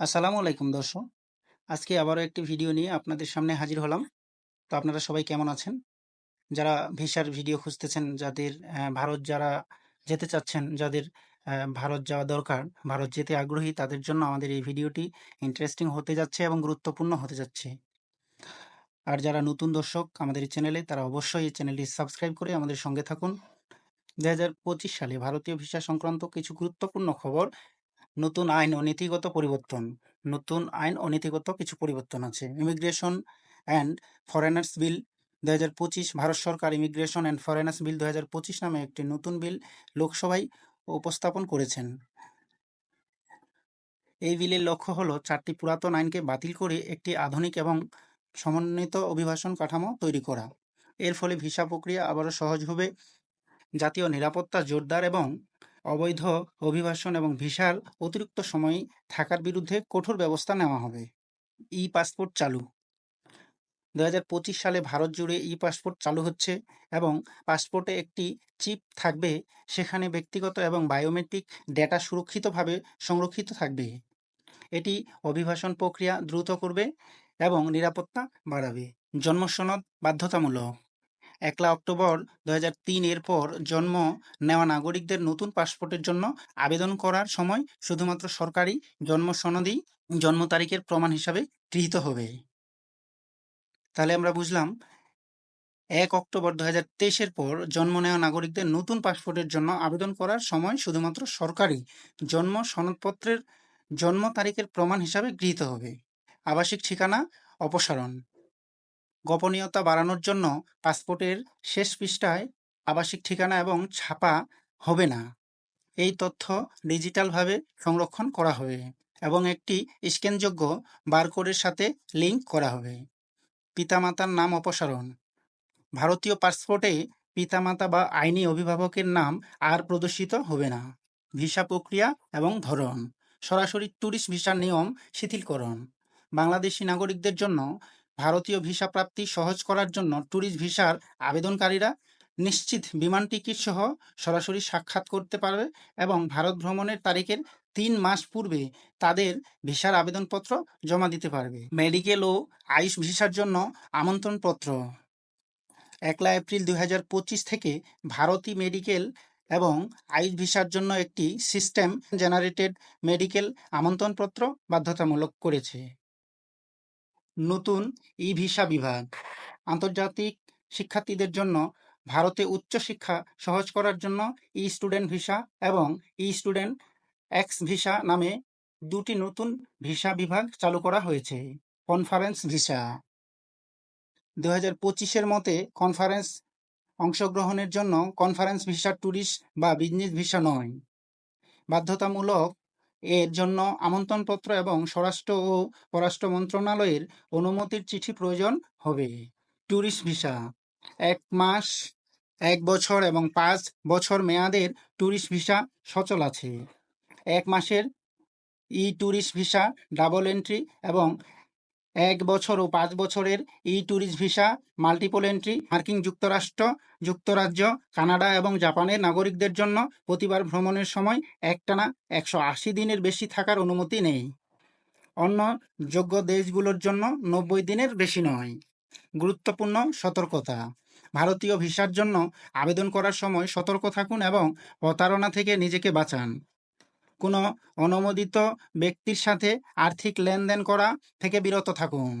আসসালামু আলাইকুম দর্শক। আজকে আবারও একটি ভিডিও নিয়ে আপনাদের সামনে হাজির হলাম। তো আপনারা সবাই কেমন আছেন? যারা ভিসার ভিডিও খুঁজতেছেন, যাদের ভারত যারা যেতে চাচ্ছেন, যাদের ভারত যাওয়া দরকার, ভারত যেতে আগ্রহী, তাদের জন্য আমাদের এই ভিডিওটি ইন্টারেস্টিং হতে যাচ্ছে এবং গুরুত্বপূর্ণ হতে যাচ্ছে। আর যারা নতুন দর্শক আমাদের এই চ্যানেলে, তারা অবশ্যই এই চ্যানেলটি সাবস্ক্রাইব করে আমাদের সঙ্গে থাকুন। দু হাজার পঁচিশ সালে ভারতীয় ভিসা সংক্রান্ত কিছু গুরুত্বপূর্ণ খবর নতুন আইন ও নীতিগত পরিবর্তন, নতুন আইন ও নীতিগত কিছু পরিবর্তন আছে। ইমিগ্রেশন অ্যান্ড ফরেনার্স বিল দু হাজার পঁচিশ, ভারত সরকার ইমিগ্রেশন অ্যান্ড ফরেনার্স বিল দু হাজার পঁচিশ নামে একটি নতুন বিল লোকসভায় উপস্থাপন করেছেন। এই বিলের লক্ষ্য হলো চারটি পুরাতন আইনকে বাতিল করে একটি আধুনিক এবং সমন্বিত অভিবাসন কাঠামো তৈরি করা। এর ফলে ভিসা প্রক্রিয়া আবারও সহজ হবে। জাতীয় নিরাপত্তা জোরদার এবং অবৈধ অভিবাসন এবং ভিসার অতিরিক্ত সময় থাকার বিরুদ্ধে কঠোর ব্যবস্থা নেওয়া হবে। ই পাসপোর্ট চালু। দু হাজার পঁচিশ সালে ভারত জুড়ে ই পাসপোর্ট চালু হচ্ছে এবং পাসপোর্টে একটি চিপ থাকবে, সেখানে ব্যক্তিগত এবং বায়োমেট্রিক ডেটা সুরক্ষিতভাবে সংরক্ষিত থাকবে। এটি অভিবাসন প্রক্রিয়া দ্রুত করবে এবং নিরাপত্তা বাড়াবে। জন্ম সনদ বাধ্যতামূলক। একলা অক্টোবর দু হাজার তিন এর পর জন্ম নেওয়া নাগরিকদের নতুন পাসপোর্টের জন্য আবেদন করার সময় শুধুমাত্র সরকারি জন্ম সনদই জন্ম তারিখের প্রমাণ হিসাবে গৃহীত হবে। তাহলে আমরা বুঝলাম, এক অক্টোবর দু হাজার তেইশের পর জন্ম নেওয়া নাগরিকদের নতুন পাসপোর্টের জন্য আবেদন করার সময় শুধুমাত্র সরকারি জন্ম সনদপত্রের জন্ম তারিখের প্রমাণ হিসাবে গৃহীত হবে। আবাসিক ঠিকানা, অপসারণ। গোপনীয়তা বাড়ানোর জন্য পাসপোর্টের শেষ পৃষ্ঠায় আবাসিক ঠিকানা এবং ছাপা হবে না। এই তথ্য ডিজিটালভাবে সংরক্ষণ করা হবে এবং একটি স্ক্যানযোগ্য বারকোডের সাথে লিঙ্ক করা হবে। পিতামাতার নাম অপসারণ। ভারতীয় পাসপোর্টে পিতামাতা বা আইনি অভিভাবকের নাম আর প্রদর্শিত হবে না। ভিসা প্রক্রিয়া এবং ধরন। সরাসরি ট্যুরিস্ট ভিসার নিয়ম শিথিলকরণ। বাংলাদেশি নাগরিকদের জন্য ভারতীয় ভিসা প্রাপ্তি সহজ করার জন্য ট্যুরিস্ট ভিসার আবেদনকারীরা নিশ্চিত বিমান টিকিট সহ সরাসরি সাক্ষাৎ করতে পারবে এবং ভারত ভ্রমণের তারিখের তিন মাস পূর্বে তাদের ভিসার আবেদনপত্র জমা দিতে পারবে। মেডিকেল ও আয়ুষ ভিসার জন্য আমন্ত্রণপত্র। একলা এপ্রিল দুই হাজার পঁচিশ থেকে ভারতী মেডিকেল এবং আইস ভিসার জন্য একটি সিস্টেম জেনারেটেড মেডিকেল আমন্ত্রণপত্র বাধ্যতামূলক করেছে। নতুন ই ভিসা বিভাগ। আন্তর্জাতিক শিক্ষার্থীদের জন্য ভারতে উচ্চশিক্ষা সহজ করার জন্য ই স্টুডেন্ট ভিসা এবং ই স্টুডেন্ট এক্স ভিসা নামে দুটি নতুন ভিসা বিভাগ চালু করা হয়েছে। Conference visa. দু হাজার পঁচিশের মতে কনফারেন্স অংশগ্রহণের জন্য কনফারেন্স ভিসা ট্যুরিস্ট বা বিজনেস ভিসা নয়। বাধ্যতামূলক এর জন্য আমন্ত্রণপত্র এবং স্বরাষ্ট্র ও পররাষ্ট্র মন্ত্রণালয়ের অনুমতির চিঠি প্রয়োজন হবে। ট্যুরিস্ট ভিসা, এক মাস, এক বছর এবং পাঁচ বছর মেয়াদের ট্যুরিস্ট ভিসা সচল আছে। এক মাসের e tourist visa, double entry এবং এক বছর ও পাঁচ বছরের e tourist visa, multiple entry, মার্কিন যুক্তরাষ্ট্র, যুক্তরাজ্য, কানাডা এবং জাপানের নাগরিকদের জন্য প্রতিবার ভ্রমণের সময় একটানা একশো আশি দিনের বেশি থাকার অনুমতি নেই। অন্য যোগ্য দেশগুলোর জন্য নব্বই দিনের বেশি নয়। গুরুত্বপূর্ণ সতর্কতা। ভারতীয় ভিসার জন্য আবেদন করার সময় সতর্ক থাকুন এবং প্রতারণা থেকে নিজেকে বাঁচান। কোনো অনুমোদিত ব্যক্তির সাথে আর্থিক লেনদেন করা থেকে বিরত থাকুন।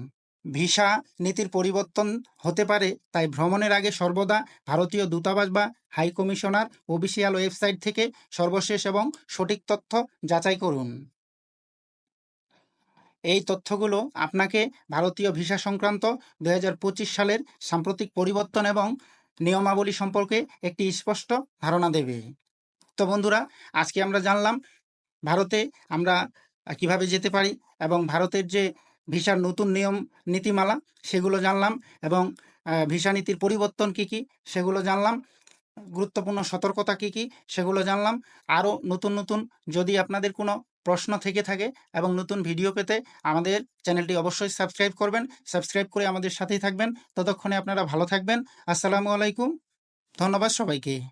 ভিসা নীতির পরিবর্তন হতে পারে, তাই ভ্রমণের আগে সর্বদা ভারতীয় দূতাবাস বা হাই কমিশনার অফিসিয়াল ওয়েবসাইট থেকে সর্বশেষ এবং সঠিক তথ্য যাচাই করুন। এই তথ্যগুলো আপনাকে ভারতীয় ভিসা সংক্রান্ত দু হাজার পঁচিশ সালের সাম্প্রতিক পরিবর্তন এবং নিয়মাবলী সম্পর্কে একটি স্পষ্ট ধারণা দেবে। তো বন্ধুরা, আজকে আমরা জানলাম ভারতে আমরা কীভাবে যেতে পারি এবং ভারতের যে ভিসার নতুন নিয়ম, নীতিমালা, সেগুলো জানলাম এবং ভিসা নীতির পরিবর্তন কি কি, সেগুলো জানলাম। গুরুত্বপূর্ণ সতর্কতা কি কি, সেগুলো জানলাম। আরও নতুন নতুন যদি আপনাদের কোনো প্রশ্ন থেকে থাকে এবং নতুন ভিডিও পেতে আমাদের চ্যানেলটি অবশ্যই সাবস্ক্রাইব করবেন। সাবস্ক্রাইব করে আমাদের সাথেই থাকবেন। ততক্ষণে আপনারা ভালো থাকবেন। আসসালামু আলাইকুম। ধন্যবাদ সবাইকে।